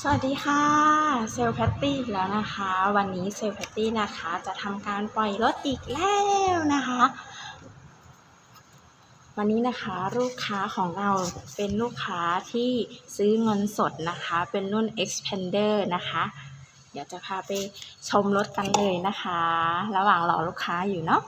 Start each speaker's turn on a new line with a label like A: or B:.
A: สวัสดีค่ะ เซลแพตตี้อีกแล้วนะคะ วันนี้เซลแพตตี้นะคะจะทำการปล่อยรถอีกแล้วนะคะ วันนี้นะคะลูกค้าของเราเป็นลูกค้าที่ซื้อเงินสดนะคะ เป็นรุ่น Expander นะคะเดี๋ยวจะพาไปชมรถกันเลยนะคะ ระหว่างรอลูกค้าอยู่เนาะ